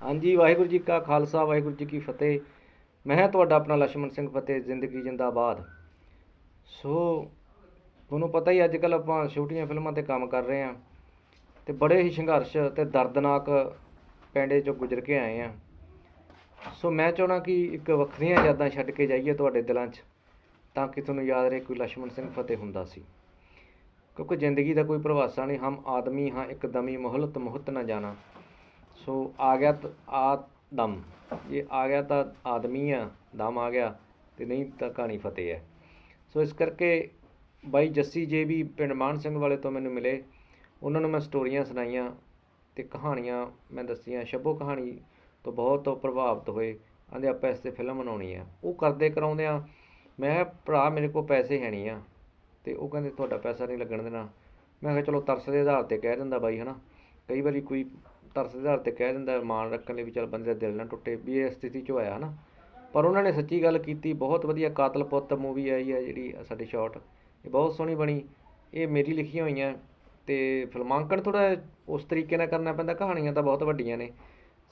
ਹਾਂਜੀ, ਵਾਹਿਗੁਰੂ ਜੀ ਕਾ ਖਾਲਸਾ, ਵਾਹਿਗੁਰੂ ਜੀ ਕੀ ਫਤਿਹ। ਮੈਂ ਤੁਹਾਡਾ ਆਪਣਾ ਲక్ష్మణ ਸਿੰਘ ਫਤਿਹ, ਜ਼ਿੰਦਗੀ ਜਿੰਦਾਬਾਦ। ਸੋ, ਤੁਹਾਨੂੰ ਪਤਾ ਹੀ ਅੱਜ ਕੱਲ ਆਪਾਂ ਛੋਟੀਆਂ ਫਿਲਮਾਂ ਤੇ ਕੰਮ ਕਰ ਰਹੇ ਆਂ ਤੇ ਬੜੇ ਹੀ ਸੰਘਰਸ਼ ਤੇ ਦਰਦਨਾਕ ਪੈਂਡੇ ਚੋਂ ਗੁਜ਼ਰ ਕੇ ਆਏ ਆਂ ਸੋ, ਮੈਂ ਚਾਹਣਾ ਕਿ ਇੱਕ ਵੱਖਰੀਆਂ ਯਾਦਾਂ ਛੱਡ ਕੇ ਜਾਈਏ ਤੁਹਾਡੇ ਦਿਲਾਂ 'ਚ, ਤਾਂ ਕਿ ਤੁਹਾਨੂੰ ਯਾਦ ਰਹੇ ਕੋਈ ਲక్ష్మణ ਸਿੰਘ ਫਤਿਹ ਹੁੰਦਾ ਸੀ। ਕਿਉਂਕਿ ਜ਼ਿੰਦਗੀ ਦਾ ਕੋਈ ਪ੍ਰਵਾਸਾ ਨਹੀਂ, ਹਮ ਆਦਮੀ ਹਾਂ, ਇੱਕ ਦਮੀ ਮੁਹਲਤ ਮੁਹਤ ਨਾ ਜਾਣਾ। ਸੋ ਆ ਗਿਆ ਤਾਂ ਆ ਦਮ। ਇਹ ਆ ਗਿਆ ਤਾਂ ਆਦਮੀ ਆ ਦਮ ਆ ਗਿਆ ਤੇ ਨਹੀਂ ਤਾਂ ਕਹਾਣੀ ਫਤਿਹ ਹੈ। ਸੋ ਇਸ ਕਰਕੇ ਬਾਈ ਜੱਸੀ ਜੇ ਵੀ ਪਿੰਡ ਮਾਨ ਸਿੰਘ ਵਾਲੇ ਤੋਂ ਮੈਨੂੰ ਮਿਲੇ ਉਹਨਾਂ ਨੂੰ ਮੈਂ ਸਟੋਰੀਆਂ ਸੁਣਾਈਆਂ ਤੇ ਕਹਾਣੀਆਂ ਮੈਂ ਦੱਸੀਆਂ। ਸ਼ਬੋ ਕਹਾਣੀ ਤੋਂ ਬਹੁਤ ਪ੍ਰਭਾਵਿਤ ਹੋਏ ਆਂਦੇ ਆਪਾਂ ਇਸ ਤੇ ਫਿਲਮ ਬਣਾਉਣੀ ਆ। ਉਹ ਕਰਦੇ ਕਰਾਉਂਦੇ ਆ ਮੈਂ ਕਿਹਾ, ਭਰਾ ਮੇਰੇ ਕੋਲ ਪੈਸੇ ਹੈ ਨਹੀਂ ਆ। ਤੇ ਉਹ ਕਹਿੰਦੇ ਤੁਹਾਡਾ ਪੈਸਾ ਨਹੀਂ ਲੱਗਣ ਦੇਣਾ। ਮੈਂ ਕਿਹਾ ਚਲੋ ਤਰਸ ਦੇ ਆਧਾਰ ਤੇ ਕਹਿ ਦਿੰਦਾ ਬਾਈ ਹਨਾ? ਕਈ ਵਾਰੀ ਕੋਈ ਤਰਸ ਦੇ ਆਧਾਰ ਤੇ ਕਹਿ ਦਿੰਦਾ ਮਾਣ ਰੱਖਣ ਲਈ ਵੀ ਚੱਲ ਬੰਦੇ ਦਾ ਦਿਲ ਨਾ ਟੁੱਟੇ, ਵੀ ਇਹ ਸਥਿਤੀ 'ਚੋਂ ਹੋਇਆ ਹਨਾ ਪਰ ਉਹਨਾਂ ਨੇ ਸੱਚੀ ਗੱਲ ਕੀਤੀ, ਬਹੁਤ ਵਧੀਆ ਕਾਤਲ ਪੁੱਤ ਮੂਵੀ ਆਈ ਹੈ ਜਿਹੜੀ ਸਾਡੀ ਸ਼ਾਰਟ ਇਹ ਬਹੁਤ ਸੋਹਣੀ ਬਣੀ, ਇਹ ਮੇਰੀ ਲਿਖੀਆਂ ਹੋਈਆਂ, ਤੇ ਫਿਲਮਾਂਕਣ ਥੋੜਾ ਉਸ ਤਰੀਕੇ ਨਾਲ ਕਰਨਾ ਪੈਂਦਾ, ਕਹਾਣੀਆਂ ਤਾਂ ਬਹੁਤ ਵੱਡੀਆਂ ਨੇ।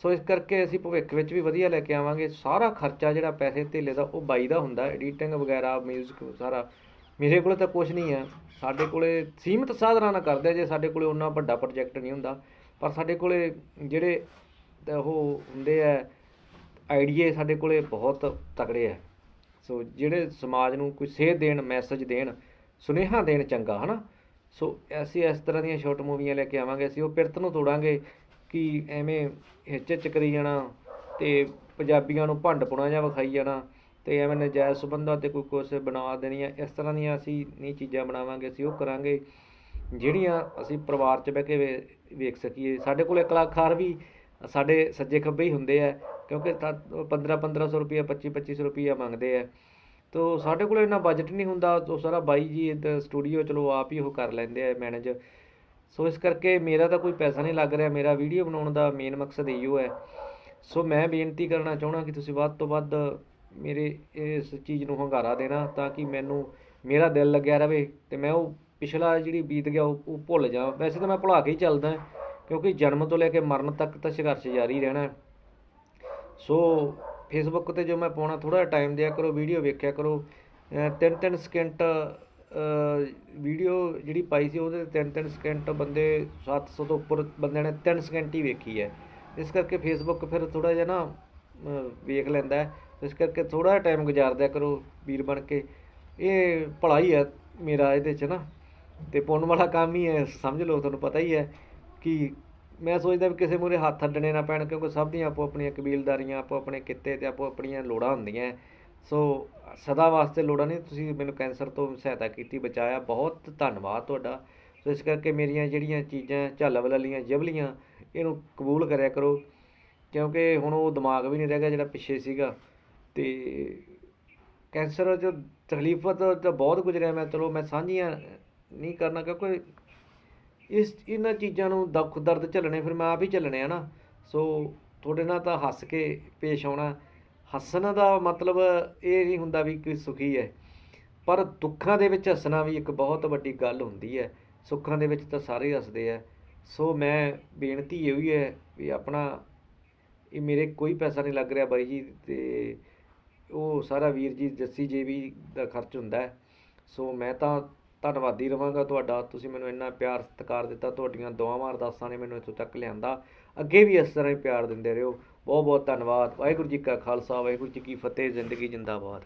ਸੋ ਇਸ ਕਰਕੇ ਅਸੀਂ ਭਵਿੱਖ ਵਿੱਚ ਵੀ ਵਧੀਆ ਲੈ ਕੇ ਆਵਾਂਗੇ, ਸਾਰਾ ਖਰਚਾ ਜਿਹੜਾ ਪੈਸੇ ਧੇਲੇ ਦਾ ਉਹ ਬਾਈ ਦਾ ਹੁੰਦਾ ਐਡੀਟਿੰਗ ਵਗੈਰਾ ਮਿਊਜ਼ਿਕ ਸਾਰਾ, ਮੇਰੇ ਕੋਲੇ ਤਾਂ ਕੁਝ ਨਹੀਂ ਹੈ। ਸਾਡੇ ਕੋਲੇ ਸੀਮਿਤ ਸਾਧਨਾਂ ਨਾਲ ਕਰਦੇ ਜੇ ਸਾਡੇ ਕੋਲੇ ਉਹਨਾਂ ਵੱਡਾ ਪ੍ਰੋਜੈਕਟ ਨਹੀਂ ਹੁੰਦਾ ਪਰ ਸਾਡੇ ਕੋਲੇ ਜਿਹੜੇ ਉਹ ਹੁੰਦੇ ਹੈ ਆਈਡੀਏ ਸਾਡੇ ਕੋਲੇ ਬਹੁਤ ਤਕੜੇ ਹੈ ਸੋ ਜਿਹੜੇ ਸਮਾਜ ਨੂੰ ਕੋਈ ਸੇਧ ਦੇਣ ਮੈਸੇਜ ਦੇਣ, ਸੁਨੇਹਾ ਦੇਣ ਚੰਗਾ, ਹਨਾ? ਸੋ ਅਸੀਂ ਇਸ ਤਰ੍ਹਾਂ ਦੀਆਂ ਸ਼ਾਰਟ ਮੂਵੀਆਂ ਲੈ ਕੇ ਆਵਾਂਗੇ, ਅਸੀਂ ਉਹ ਪਿਰਤ ਨੂੰ ਤੋੜਾਂਗੇ ਕਿ ਐਵੇਂ ਹਿੱਚ ਕਰੀ ਜਾਣਾ ਤੇ ਪੰਜਾਬੀਆਂ ਨੂੰ ਭੰਡ ਪੁਣਾ ਜਾਂ ਵਿਖਾਈ ਜਾਣਾ ਤੇ ਐਵੇਂ ਨਜਾਇਜ਼ ਸੰਬੰਧਾਂ ਤੇ ਕੋਈ ਕੁਛ ਬਣਾ ਦੇਣੀਆਂ, ਇਸ ਤਰ੍ਹਾਂ ਦੀਆਂ ਅਸੀਂ ਨਹੀਂ ਚੀਜ਼ਾਂ ਬਣਾਵਾਂਗੇ, ਅਸੀਂ ਉਹ ਕਰਾਂਗੇ, ਜਿਹੜੀਆਂ ਅਸੀਂ ਪਰਿਵਾਰ 'ਚ ਬਹਿ ਕੇ ਵੇ- ਵੇਖ ਸਕੀਏ। ਸਾਡੇ ਕੋਲੇ ਕਲਾਕਾਰ ਵੀ ਸਾਡੇ ਸੱਜੇ ਖੱਬੇ ਹੀ ਹੁੰਦੇ ਆ, ਕਿਉਂਕਿ 15 1500 ਰੁਪਈਆ 25 2500 ਰੁਪਈਆ ਮੰਗਦੇ ਆ। ਤੋ ਸਾਡੇ ਕੋਲ ਇੰਨਾ ਬਜਟ ਨਹੀਂ ਹੁੰਦਾ ਉਹ ਸਾਰਾ ਬਾਈ ਜੀ ਇੱਧਰ ਸਟੂਡੀਓ ਚਲੋ ਆਪ ਹੀ ਉਹ ਕਰ ਲੈਂਦੇ ਆ ਮੈਨੇਜ ਸੋ ਇਸ ਕਰਕੇ ਮੇਰਾ ਤਾਂ ਕੋਈ ਪੈਸਾ ਨਹੀਂ ਲੱਗ ਰਿਹਾ, ਮੇਰਾ ਵੀਡੀਓ ਬਣਾਉਣ ਦਾ ਮੇਨ ਮਕਸਦ ਇਹੋ ਹੈ। ਸੋ ਮੈਂ ਬੇਨਤੀ ਕਰਨਾ ਚਾਹਣਾ ਕਿ ਤੁਸੀਂ ਵੱਧ ਤੋਂ ਵੱਧ ਮੇਰੇ ਇਸ ਚੀਜ਼ ਨੂੰ ਹੰਗਾਰਾ ਦੇਣਾ, ਤਾਂ ਕਿ ਮੈਨੂੰ, ਮੇਰਾ ਦਿਲ ਲੱਗਿਆ ਰਵੇ ਤੇ ਮੈਂ ਉਹ ਪਿਛਲਾ ਜਿਹੜੀ ਬੀਤ ਗਿਆ ਉਹ ਉਹ ਭੁੱਲ ਜਾ। ਵੈਸੇ ਤਾਂ ਮੈਂ ਭੁਲਾ ਕੇ ਹੀ ਚੱਲਦਾ ਕਿਉਂਕਿ ਜਨਮ ਤੋਂ ਲੈ ਕੇ ਮਰਨ ਤੱਕ ਤਾਂ ਸੰਘਰਸ਼ ਜਾਰੀ ਰਹਿਣਾ ਸੋ ਫੇਸਬੁੱਕ ਤੇ ਜੋ ਮੈਂ ਪਾਉਣਾ ਥੋੜਾ ਟਾਈਮ ਦਿਆ ਕਰੋ ਵੀਡੀਓ ਵੇਖਿਆ ਕਰੋ। ਤਿੰਨ ਤਿੰਨ ਸਕਿੰਟ ਵੀਡੀਓ ਜਿਹੜੀ ਪਾਈ ਸੀ, ਉਹਦੇ ਤਿੰਨ ਤਿੰਨ ਸਕਿੰਟ ਬੰਦੇ 700 ਤੋਂ ਉੱਪਰ ਬੰਦਿਆਂ ਨੇ ਤਿੰਨ ਸਕਿੰਟ ਹੀ ਵੇਖੀ ਹੈ। ਇਸ ਕਰਕੇ ਫੇਸਬੁੱਕ ਫਿਰ ਥੋੜਾ ਜਿਹਾ ਨਾ ਵੇਖ ਲੈਂਦਾ ਇਸ ਕਰਕੇ ਥੋੜਾ ਟਾਈਮ ਗੁਜ਼ਾਰ ਦਿਆ ਕਰੋ ਵੀਰ ਬਣ ਕੇ। ਇਹ ਭਲਾ ਹੀ ਹੈ ਮੇਰਾ ਇਹਦੇ 'ਚ ਨਾ। ਤੇ ਪੁੰਨ ਵਾਲਾ ਕੰਮ ਹੀ ਹੈ, ਸਮਝ ਲਓ, ਤੁਹਾਨੂੰ ਪਤਾ ਹੀ ਹੈ ਕਿ ਮੈਂ ਸੋਚਦਾ ਵੀ ਕਿਸੇ ਮੂਰੇ ਹੱਥ ਅੱਡਣੇ ਨਾ ਪੈਣ, ਕਿਉਂਕਿ ਸਭ ਦੀਆਂ ਆਪੋ ਆਪਣੀਆਂ ਕਬੀਲਦਾਰੀਆਂ, ਆਪੋ ਆਪਣੇ ਕਿੱਤੇ ਤੇ ਆਪੋ ਆਪਣੀਆਂ ਲੋੜਾਂ ਹੁੰਦੀਆਂ ਸੋ ਸਦਾ ਵਾਸਤੇ ਲੋੜਾਂ ਨਹੀਂ, ਤੁਸੀਂ ਮੈਨੂੰ ਕੈਂਸਰ ਤੋਂ ਸਹਾਇਤਾ ਕੀਤੀ, ਬਚਾਇਆ, ਬਹੁਤ ਧੰਨਵਾਦ ਤੁਹਾਡਾ। ਸੋ ਇਸ ਕਰਕੇ ਮੇਰੀਆਂ ਜਿਹੜੀਆਂ ਚੀਜ਼ਾਂ, ਝੱਲ ਵਲਲੀਆਂ ਜਬਲੀਆਂ ਇਹਨੂੰ ਕਬੂਲ ਕਰਿਆ ਕਰੋ, ਕਿਉਂਕਿ ਹੁਣ ਉਹ ਦਿਮਾਗ ਵੀ ਨਹੀਂ ਰਹਿ ਗਿਆ ਜਿਹੜਾ ਪਿੱਛੇ ਸੀਗਾ। ਤੇ ਕੈਂਸਰ ਜੋ ਤਕਲੀਫਾਂ ਤਾਂ ਤਾਂ ਬਹੁਤ ਗੁਜ਼ਰਿਆ ਮੈਂ ਚਲੋ ਮੈਂ ਸਾਂਝੀਆਂ ਨਹੀਂ ਕਰਨਾ ਕਿਉਂਕਿ ਇਸ ਇਹਨਾਂ ਚੀਜ਼ਾਂ ਨੂੰ ਦੁੱਖ ਦਰਦ ਝੱਲਣੇ ਫਿਰ ਮੈਂ ਆਪ ਹੀ ਝੱਲਣੇ ਆ ਨਾ। ਸੋ ਤੁਹਾਡੇ ਨਾਲ ਤਾਂ ਹੱਸ ਕੇ ਪੇਸ਼ ਆਉਣਾ, ਹੱਸਣ ਦਾ ਮਤਲਬ ਇਹ ਨਹੀਂ ਹੁੰਦਾ ਵੀ ਕੋਈ ਸੁਖੀ ਹੈ। ਪਰ ਦੁੱਖਾਂ ਦੇ ਵਿੱਚ ਹੱਸਣਾ ਵੀ ਇੱਕ ਬਹੁਤ ਵੱਡੀ ਗੱਲ ਹੁੰਦੀ ਹੈ। ਸੁੱਖਾਂ ਦੇ ਵਿੱਚ ਤਾਂ ਸਾਰੇ ਹੱਸਦੇ ਆ। ਸੋ ਮੈਂ ਬੇਨਤੀ ਇਹ ਹੀ ਹੈ ਵੀ ਆਪਣਾ ਇਹ ਮੇਰੇ ਕੋਈ ਪੈਸਾ ਨਹੀਂ ਲੱਗ ਰਿਹਾ ਬਾਈ ਜੀ ਤੇ ਉਹ ਸਾਰਾ ਵੀਰ ਜੀ ਜੱਸੀ ਜੀ ਵੀ ਦਾ ਖਰਚ ਹੁੰਦਾ ਸੋ ਮੈਂ ਤਾਂ ਧੰਨਵਾਦੀ ਰਵਾਂਗਾ ਤੁਹਾਡਾ। ਤੁਸੀਂ ਮੈਨੂੰ ਇੰਨਾ ਪਿਆਰ ਸਤਿਕਾਰ ਦਿੱਤਾ, ਤੁਹਾਡੀਆਂ ਦੁਆਵਾਂ ਅਰਦਾਸਾਂ ਨੇ ਮੈਨੂੰ ਇੱਥੋਂ ਤੱਕ ਲਿਆਂਦਾ। ਅੱਗੇ ਵੀ ਇਸ ਤਰ੍ਹਾਂ ਹੀ ਪਿਆਰ ਦਿੰਦੇ ਰਹੋ। ਬਹੁਤ ਬਹੁਤ ਧੰਨਵਾਦ। ਵਾਹਿਗੁਰੂ ਜੀ ਕਾ ਖਾਲਸਾ, ਵਾਹਿਗੁਰੂ ਜੀ ਕੀ ਫਤਿਹ। ਜ਼ਿੰਦਗੀ ਜਿੰਦਾਬਾਦ।